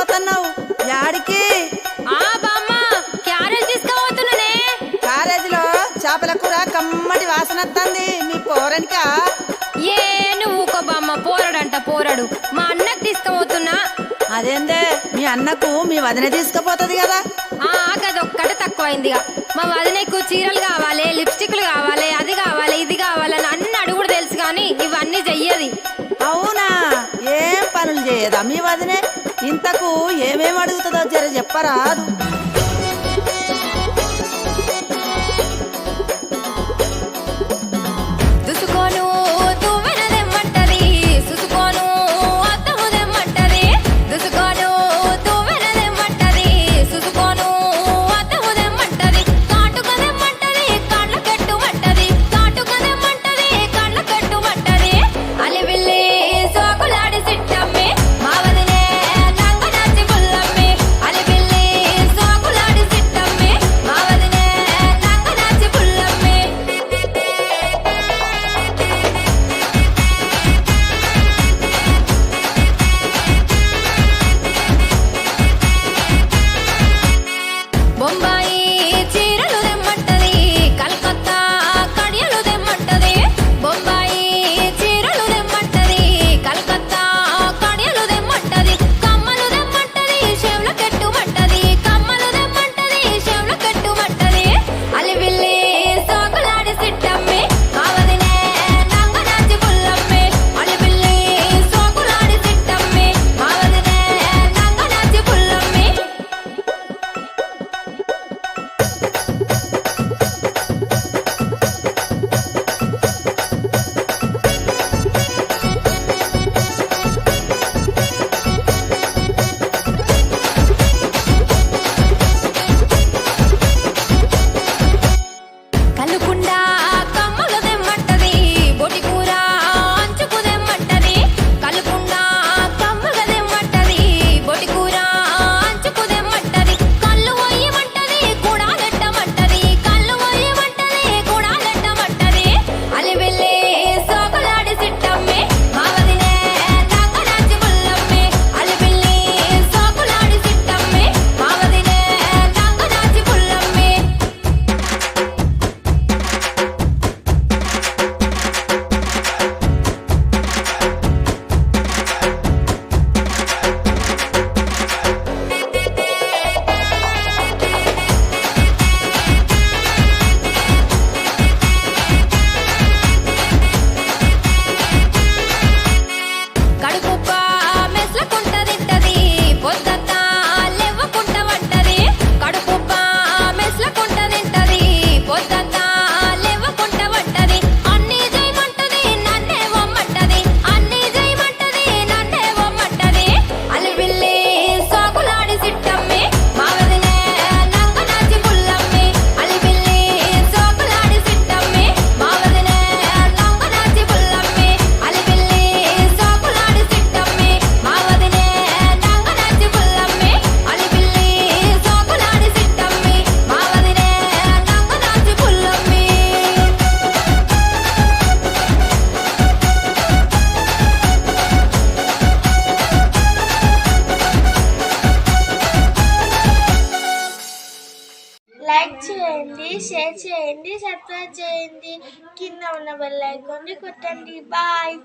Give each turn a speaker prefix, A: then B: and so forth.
A: పోతున్నావు యాడికి? కాలేజీలో చేపల కూర కమ్మటి వాసన వస్తుంది మీ పోరనికా?
B: ఏ నువ్వు బామ్మ పోరాడంట పోరాడు. మా అన్నకు తీసుకుపోతున్నా.
A: అదేందే? మీ అన్నకు మీ వదిన తీసుకుపోతుంది కదా.
B: ఆ గదొక్కటి తక్కువైందిగా. మా వదినకు చీరలు కావాలి లిప్స్టిక్లు కావాలి అది కావాలి ఇది కావాలని అన్న
A: లేదా మీ వదినే? ఇంతకు ఏమేమి అడుగుతుందో జర చెప్పరాదు.
C: లైక్ చేయండి షేర్ చేయండి సబ్స్క్రైబ్ చేయండి. కింద ఉన్న బెల్ ఐకాన్ని కొట్టండి. బాయ్